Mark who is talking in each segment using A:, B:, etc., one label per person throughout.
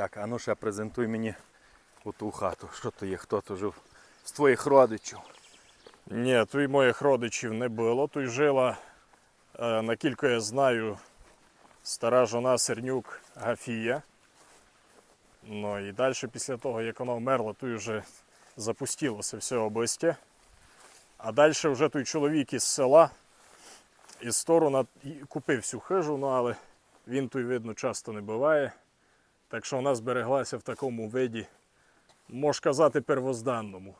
A: Так, а ну ще презентуй мені оту хату. Що то є, хто то жив з твоїх родичів.
B: Ні, тут моїх родичів не було. Тут жила, е, наскільки я знаю, стара жона Сернюк Гафія. Ну і далі, після того, як вона вмерла, тут вже запустилося все обистя. А далі вже той чоловік із села із сторону і купив всю хижу, ну але він тут, видно, часто не буває. Так що вона збереглася в такому виді, можна казати, первозданному.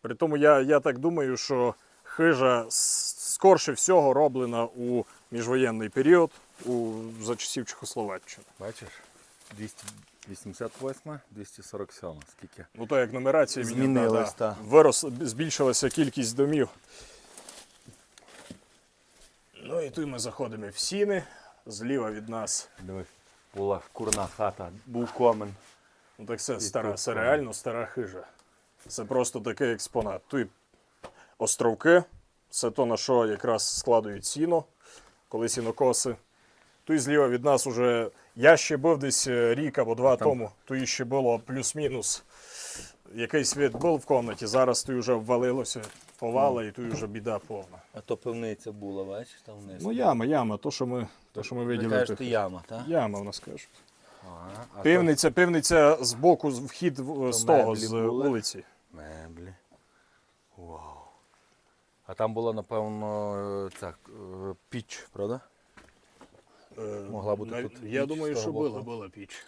B: При тому я, я так думаю, що хижа скорше всього роблена у міжвоєнний період у, за часів Чехословаччини.
A: Бачиш? 288, 247. Скільки?
B: Ну то як нумерація міняла,
A: Змінилась,
B: да,
A: та.
B: вирос, збільшилася кількість домів. Ну і тут ми заходимо в сіни. Зліва від нас.
A: Дивись, була курна хата, був комен.
B: Ну так це
A: І
B: стара,
A: тут
B: це
A: комен.
B: реально стара хижа. Це просто такий експонат. Тут островки, це то, на що якраз складують сіно, коли сінокоси. Тут зліва від нас уже. Я ще був десь е, рік або два
A: Там-
B: тому. Тут ще було плюс-мінус. Якийсь світ був в кімнаті, зараз тут вже ввалилося, повала, і тут вже біда повна.
A: А то пивниця була, бачиш, там вниз.
B: Ну, яма, яма, то, що ми, то, що ми
A: Ви
B: виділи.
A: кажете,
B: тут.
A: яма, так?
B: Яма в нас кажуть.
A: Ага, а
B: Пивниця, пивниця з боку, з- вхід в- з того,
A: меблі
B: з
A: були?
B: вулиці.
A: то Меблі. Вау. А там була, напевно, е, ця е, піч, правда? Могла бути тут
B: Я
A: піч
B: думаю, що була, була піч.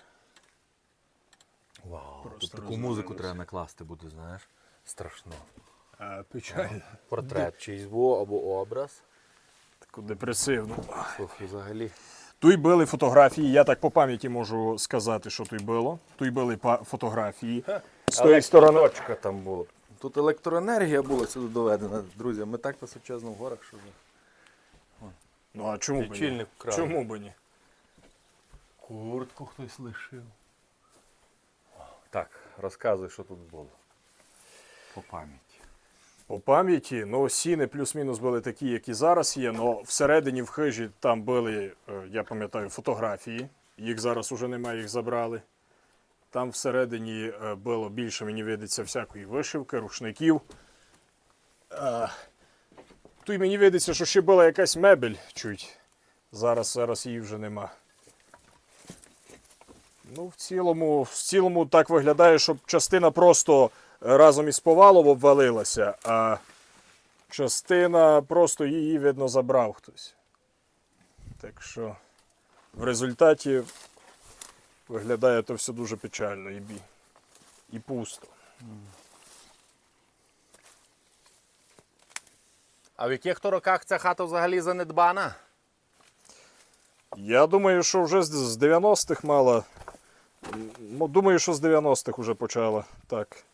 A: Вау.
B: Просто
A: Тут таку музику треба накласти буде, знаєш. Страшно.
B: А, печально.
A: Портрет чийсь був або образ.
B: Таку депресивну.
A: Слухай, взагалі.
B: Тут були фотографії, я так по пам'яті можу сказати, що тут було. Тут були па- фотографії. З тої сторони.
A: Точка там була. Тут електроенергія була сюди доведена. Друзі, ми так височезно в горах, що вже.
B: Ну а чому б ні?
A: Лічильник вкрали.
B: Чому б ні?
A: Куртку хтось лишив. Розказуй, що тут було. По пам'яті.
B: По пам'яті, ну сіни плюс-мінус були такі, які зараз є, але всередині в хижі там були, е, я пам'ятаю, фотографії. Їх зараз уже немає, їх забрали. Там всередині е, було більше, мені видиться, всякої вишивки, рушників. Е, Тут мені видиться, що ще була якась мебель чуть. Зараз, зараз її вже нема. Ну, в цілому, в цілому так виглядає, щоб частина просто разом із повалом обвалилася, а частина просто її, видно, забрав хтось. Так що в результаті виглядає то все дуже печально і, бі... і пусто.
A: А в яких то роках ця хата взагалі занедбана?
B: Я думаю, що вже з- з 90-х мала. Ну, думаю, що з 90-х вже почала так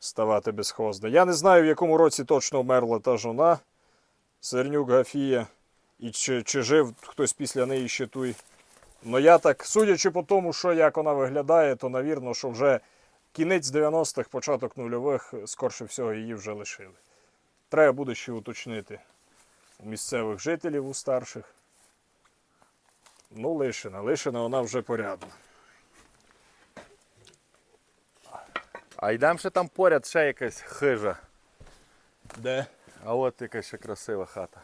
B: ставати безхозна. Я не знаю, в якому році точно вмерла та жона Сернюк Гафія, і чи, чи жив хтось після неї ще той. Ну я так, судячи по тому, що як вона виглядає, то навірно, що вже кінець 90-х, початок нульових, скорше всього, її вже лишили. Треба буде ще уточнити у місцевих жителів, у старших. Ну, лишена. Лишена вона вже порядна.
A: А йдемо ще там поряд ще якась хижа.
B: Де?
A: А от яка ще красива хата.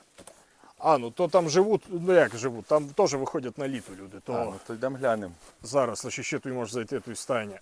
B: А, ну то там живуть, ну як живуть, там теж виходять на літо люди. То
A: А, ну то йдемо глянемо.
B: зараз лише ще тут можеш зайти, тут стайня.